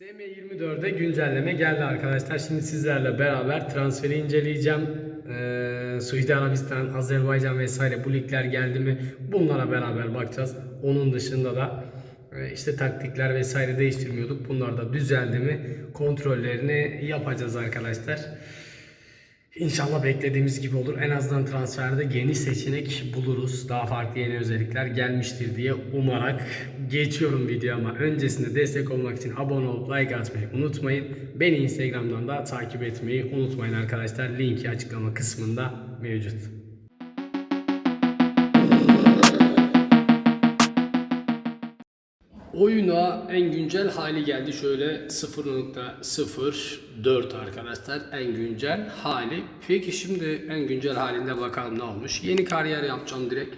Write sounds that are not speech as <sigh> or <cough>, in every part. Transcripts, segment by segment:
SM24'e güncelleme geldi arkadaşlar. Şimdi sizlerle beraber transferi inceleyeceğim. Ee, Suudi Arabistan, Azerbaycan vesaire bu ligler geldi mi? Bunlara beraber bakacağız. Onun dışında da e, işte taktikler vesaire değiştirmiyorduk. Bunlar da düzeldi mi? Kontrollerini yapacağız arkadaşlar. İnşallah beklediğimiz gibi olur. En azından transferde geniş seçenek buluruz. Daha farklı yeni özellikler gelmiştir diye umarak geçiyorum videoma. Öncesinde destek olmak için abone olup like atmayı unutmayın. Beni Instagram'dan da takip etmeyi unutmayın arkadaşlar. Linki açıklama kısmında mevcut. Oyuna en güncel hali geldi. Şöyle 0.04 arkadaşlar en güncel hali. Peki şimdi en güncel halinde bakalım ne olmuş. Yeni kariyer yapacağım direkt.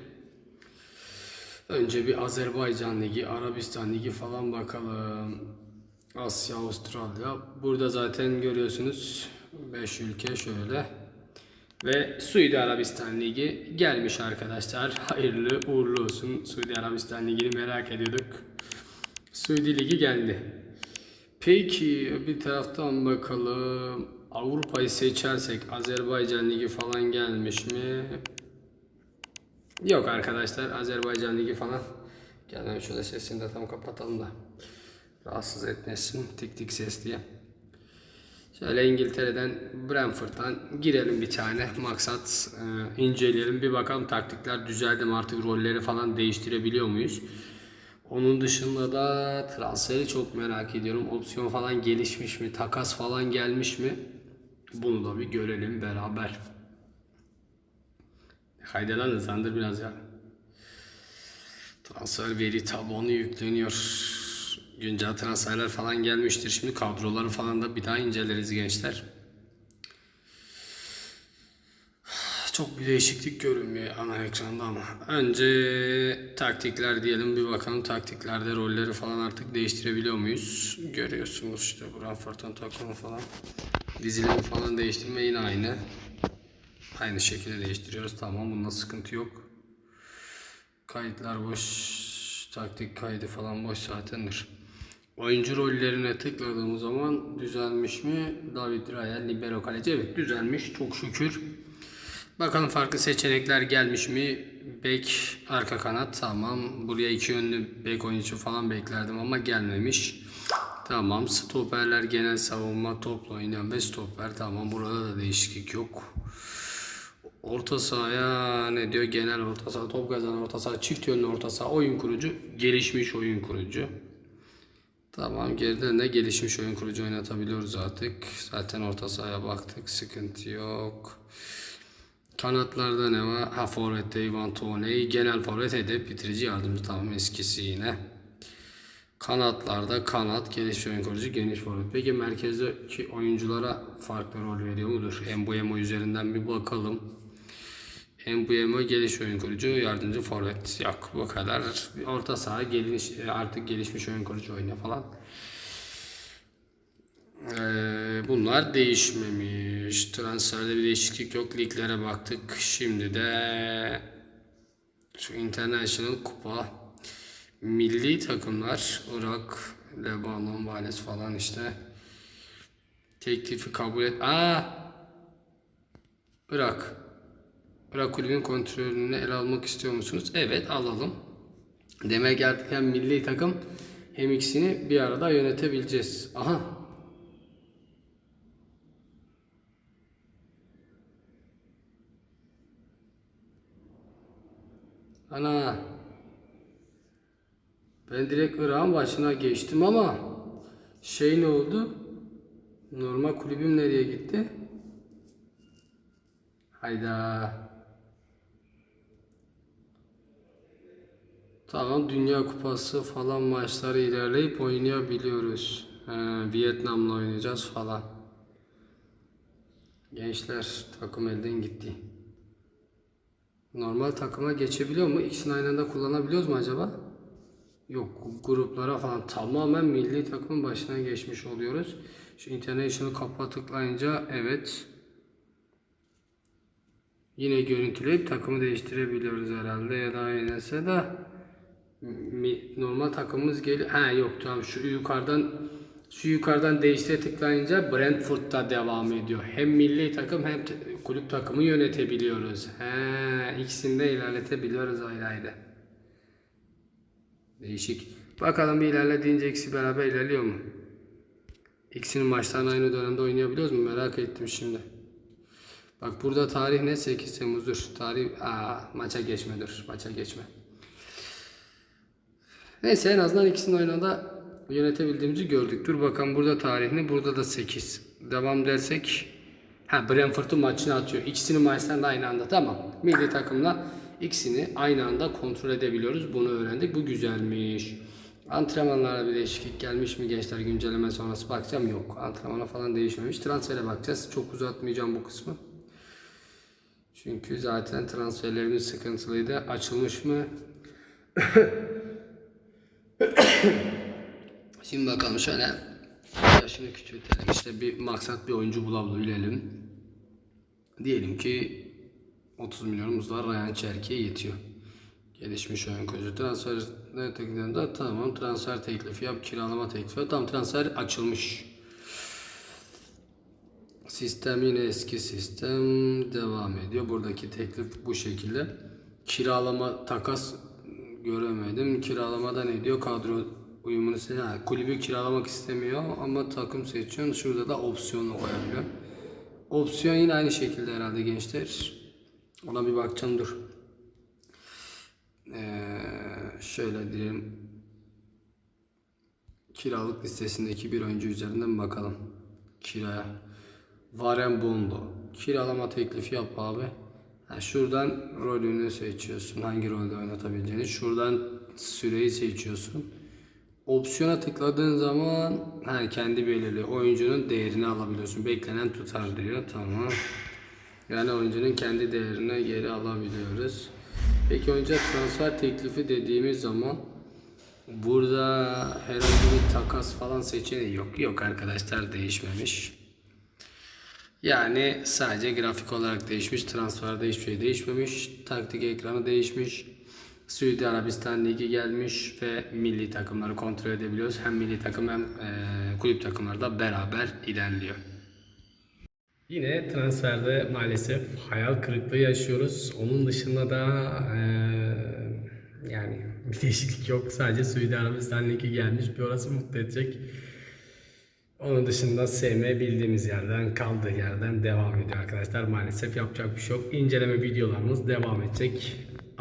Önce bir Azerbaycan Ligi, Arabistan Ligi falan bakalım. Asya, Avustralya. Burada zaten görüyorsunuz 5 ülke şöyle. Ve Suudi Arabistan Ligi gelmiş arkadaşlar. Hayırlı uğurlu olsun. Suudi Arabistan Ligi'ni merak ediyorduk. Suudi Ligi geldi. Peki bir taraftan bakalım. Avrupa'yı seçersek Azerbaycan Ligi falan gelmiş mi? Yok arkadaşlar Azerbaycan Ligi falan. Gel şöyle sesini de tam kapatalım da. Rahatsız etmesin tik tik ses diye. Şöyle İngiltere'den Brentford'dan girelim bir tane. Maksat e, inceleyelim. Bir bakalım taktikler düzeldi mi artık rolleri falan değiştirebiliyor muyuz? Onun dışında da transferi çok merak ediyorum. Opsiyon falan gelişmiş mi? Takas falan gelmiş mi? Bunu da bir görelim beraber. Kaydelan hızlandır biraz ya. Transfer veri tabanı yükleniyor. Güncel transferler falan gelmiştir. Şimdi kadroları falan da bir daha inceleriz gençler. Çok bir değişiklik görünmüyor ana ekranda ama. Önce taktikler diyelim bir bakalım taktiklerde rolleri falan artık değiştirebiliyor muyuz? Görüyorsunuz işte Brentford'un takımı falan. Dizileri falan değiştirme yine aynı. Aynı şekilde değiştiriyoruz. Tamam bunda sıkıntı yok. Kayıtlar boş. Taktik kaydı falan boş zatendir. Oyuncu rollerine tıkladığımız zaman düzelmiş mi? David Raya, Libero Kaleci. Evet düzelmiş çok şükür. Bakalım farklı seçenekler gelmiş mi? Bek, arka kanat tamam. Buraya iki yönlü bek oyuncu falan beklerdim ama gelmemiş. Tamam. Stoperler genel savunma topla oynayan ve stoper. Tamam. Burada da değişiklik yok. Orta sahaya ne diyor? Genel orta saha, top kazanan orta saha, çift yönlü orta saha, oyun kurucu, gelişmiş oyun kurucu. Tamam geriden de gelişmiş oyun kurucu oynatabiliyoruz artık. Zaten orta sahaya baktık. Sıkıntı yok. Kanatlarda ne var? Ha forvette Ivan Toney. Genel forvet hedef bitirici yardımcı tamam eskisi yine. Kanatlarda kanat, geniş oyun kurucu, geniş forvet. Peki merkezdeki oyunculara farklı rol veriyor mudur? Embuemo üzerinden bir bakalım. Embuemo geliş oyun kurucu, yardımcı forvet. Yok bu kadar. Orta saha geliş, artık gelişmiş oyun kurucu oynuyor falan. Ee, bunlar değişmemiş. Transferde bir değişiklik yok. Liglere baktık. Şimdi de şu International Kupa milli takımlar Irak, Lebanon, Vales falan işte teklifi kabul et. Aa! Irak. Irak kulübün kontrolünü ele almak istiyor musunuz? Evet alalım. Demek artık hem milli takım hem ikisini bir arada yönetebileceğiz. Aha Ana. Ben direkt Irak'ın başına geçtim ama şey ne oldu? Normal kulübüm nereye gitti? Hayda. Tamam Dünya Kupası falan maçları ilerleyip oynayabiliyoruz. He, Vietnam'la oynayacağız falan. Gençler takım elden gitti. Normal takıma geçebiliyor mu? İkisini aynı anda kullanabiliyoruz mu acaba? Yok gruplara falan tamamen milli takımın başına geçmiş oluyoruz. Şu international kapa tıklayınca evet. Yine görüntüleyip takımı değiştirebiliyoruz herhalde ya da aynısı da normal takımımız geliyor. Ha yok tamam şu yukarıdan Şu yukarıdan değiştire tıklayınca Brentford'da devam ediyor. Hem milli takım hem kulüp takımı yönetebiliyoruz. He, ikisini de ilerletebiliyoruz ayrı ayrı. Değişik. Bakalım bir ilerle deyince ikisi beraber ilerliyor mu? İkisinin maçlarını aynı dönemde oynayabiliyoruz mu? Merak ettim şimdi. Bak burada tarih ne? 8 Temmuz'dur. Tarih... Aa, maça geçme dur. Maça geçme. Neyse en azından ikisinin oyununda yönetebildiğimizi gördük. Dur bakalım burada tarihini. Burada da 8. Devam dersek... Ha Brentford'un maçını atıyor. İkisinin maçlarını da aynı anda. Tamam. Milli takımla ikisini aynı anda kontrol edebiliyoruz. Bunu öğrendik. Bu güzelmiş. Antrenmanlara bir değişiklik gelmiş mi gençler güncelleme sonrası bakacağım. Yok. Antrenmana falan değişmemiş. Transfere bakacağız. Çok uzatmayacağım bu kısmı. Çünkü zaten transferlerimiz sıkıntılıydı. Açılmış mı? Şimdi bakalım şöyle yaşını küçültelim. İşte bir maksat bir oyuncu bulabilelim. Diyelim ki 30 milyonumuz var. Ryan Cherki'ye yetiyor. Gelişmiş oyun kocu. Transfer teklifinde tamam. Transfer teklifi yap. Kiralama teklifi. Tamam transfer açılmış. Sistem yine eski sistem devam ediyor. Buradaki teklif bu şekilde. Kiralama takas göremedim. Kiralamada ne diyor? Kadro uyumunu ha, kulübü kiralamak istemiyor ama takım seçiyorsun. Şurada da opsiyonu koyabiliyor. Opsiyon yine aynı şekilde herhalde gençler. Ona bir bakacağım dur. Ee, şöyle diyelim. Kiralık listesindeki bir oyuncu üzerinden bakalım. Kiraya. Varen Bondo. Kiralama teklifi yap abi. Ha, şuradan rolünü seçiyorsun. Hangi rolde oynatabileceğini. Şuradan süreyi seçiyorsun. Opsiyona tıkladığın zaman ha, kendi belirli oyuncunun değerini alabiliyorsun. Beklenen tutar diyor. Tamam. Yani oyuncunun kendi değerini geri alabiliyoruz. Peki oyuncuya transfer teklifi dediğimiz zaman burada herhangi bir takas falan seçeneği yok. Yok arkadaşlar değişmemiş. Yani sadece grafik olarak değişmiş. Transferde hiçbir şey değişmemiş. Taktik ekranı değişmiş. Suudi Arabistan Ligi gelmiş ve milli takımları kontrol edebiliyoruz. Hem milli takım hem e, kulüp takımları da beraber ilerliyor. Yine transferde maalesef hayal kırıklığı yaşıyoruz. Onun dışında da e, yani <laughs> bir değişiklik yok. Sadece Suudi Arabistan Ligi gelmiş. Bir orası mutlu edecek. Onun dışında SM bildiğimiz yerden kaldığı yerden devam ediyor arkadaşlar. Maalesef yapacak bir şey yok. İnceleme videolarımız devam edecek.